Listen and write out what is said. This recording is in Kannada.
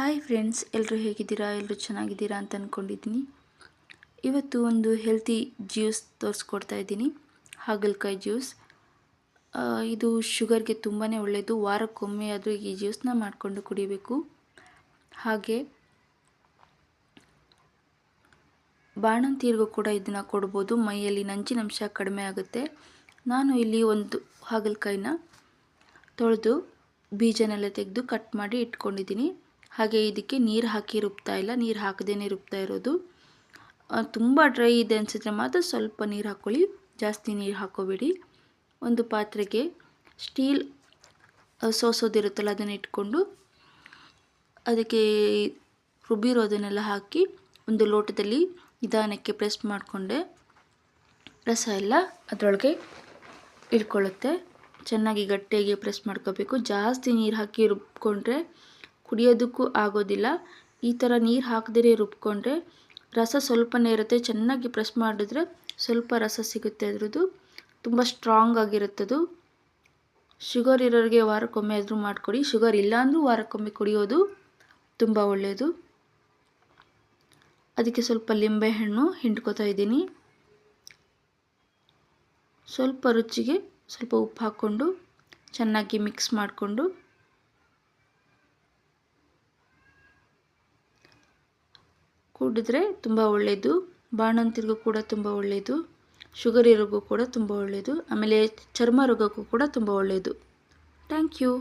ಹಾಯ್ ಫ್ರೆಂಡ್ಸ್ ಎಲ್ಲರೂ ಹೇಗಿದ್ದೀರಾ? ಎಲ್ಲರೂ ಚೆನ್ನಾಗಿದ್ದೀರಾ ಅಂತ ಅಂದ್ಕೊಂಡಿದ್ದೀನಿ ಇವತ್ತು ಒಂದು ಹೆಲ್ತಿ ಜ್ಯೂಸ್ ತೋರಿಸ್ಕೊಡ್ತಾ ಇದ್ದೀನಿ. ಹಾಗಲಕಾಯಿ ಜ್ಯೂಸ್. ಇದು ಶುಗರ್ಗೆ ತುಂಬಾ ಒಳ್ಳೆಯದು ವಾರಕ್ಕೊಮ್ಮೆ ಆದರೂ ಈ ಜ್ಯೂಸ್ನ ಮಾಡಿಕೊಂಡು ಕುಡಿಬೇಕು. ಹಾಗೆ ಬಾಣಂತಿಯರಿಗೂ ಕೂಡ ಇದನ್ನು ಕೊಡ್ಬೋದು. ಮೈಯಲ್ಲಿ ನಂಚಿನಂಶ ಕಡಿಮೆ ಆಗುತ್ತೆ. ನಾನು ಇಲ್ಲಿ ಒಂದು ಹಾಗಲಕಾಯಿನ ತೊಳೆದು ಬೀಜನೆಲ್ಲ ತೆಗೆದು ಕಟ್ ಮಾಡಿ ಇಟ್ಕೊಂಡಿದ್ದೀನಿ. ಹಾಗೆ ಇದಕ್ಕೆ ನೀರು ಹಾಕಿ ರುಬ್ತಾ ಇಲ್ಲ, ನೀರು ಹಾಕದೇ ರುಬ್ತಾ ಇರೋದು. ತುಂಬ ಡ್ರೈ ಇದೆ ಅನಿಸಿದ್ರೆ ಮಾತ್ರ ಸ್ವಲ್ಪ ನೀರು ಹಾಕ್ಕೊಳ್ಳಿ ಜಾಸ್ತಿ ನೀರು ಹಾಕೋಬೇಡಿ. ಒಂದು ಪಾತ್ರೆಗೆ ಸ್ಟೀಲ್ ಸೋಸೋದಿರುತ್ತಲ್ಲ ಅದನ್ನು ಇಟ್ಕೊಂಡು ಅದಕ್ಕೆ ರುಬ್ಬಿರೋದನ್ನೆಲ್ಲ ಹಾಕಿ ಒಂದು ಲೋಟದಲ್ಲಿ ನಿಧಾನಕ್ಕೆ ಪ್ರೆಸ್ ಮಾಡಿಕೊಂಡೆ. ರಸ ಎಲ್ಲ ಅದರೊಳಗೆ ಇಟ್ಕೊಳ್ಳುತ್ತೆ. ಚೆನ್ನಾಗಿ ಗಟ್ಟಿಯಾಗಿ ಪ್ರೆಸ್ ಮಾಡ್ಕೋಬೇಕು. ಜಾಸ್ತಿ ನೀರು ಹಾಕಿ ರುಬ್ಕೊಂಡ್ರೆ ಕುಡಿಯೋದಕ್ಕೂ ಆಗೋದಿಲ್ಲ. ಈ ಥರ ನೀರು ಹಾಕದಿರೇ ರುಬ್ಕೊಂಡ್ರೆ ರಸ ಸ್ವಲ್ಪನೇ ಇರುತ್ತೆ. ಚೆನ್ನಾಗಿ ಪ್ರೆಸ್ ಮಾಡಿದ್ರೆ ಸ್ವಲ್ಪ ರಸ ಸಿಗುತ್ತೆ ಅದರದ್ದು. ತುಂಬ ಸ್ಟ್ರಾಂಗ್ ಆಗಿರುತ್ತದು. ಶುಗರ್ ಇರೋರಿಗೆ ವಾರಕ್ಕೊಮ್ಮೆ ಆದರೂ ಮಾಡಿಕೊಡಿ. ಶುಗರ್ ಇಲ್ಲಾಂದರೂ ವಾರಕ್ಕೊಮ್ಮೆ ಕುಡಿಯೋದು ತುಂಬ ಒಳ್ಳೆಯದು ಅದಕ್ಕೆ ಸ್ವಲ್ಪ ಲಿಂಬೆಹಣ್ಣು ಹಿಂಡ್ಕೊತಾ ಇದ್ದೀನಿ. ಸ್ವಲ್ಪ ರುಚಿಗೆ ಸ್ವಲ್ಪ ಉಪ್ಪು ಹಾಕ್ಕೊಂಡು ಚೆನ್ನಾಗಿ ಮಿಕ್ಸ್ ಮಾಡಿಕೊಂಡು ಕುಡಿದ್ರೆ ತುಂಬ ಒಳ್ಳೆಯದು ಬಾಣಂತಿರಿಗೂ ಕೂಡ ತುಂಬ ಒಳ್ಳೆಯದು ಶುಗರ್ ಇರೋಗೂ ಕೂಡ ತುಂಬ ಒಳ್ಳೆಯದು ಆಮೇಲೆ ಚರ್ಮ ರೋಗಕ್ಕೂ ಕೂಡ ತುಂಬ ಒಳ್ಳೆಯದು ಥ್ಯಾಂಕ್ ಯು.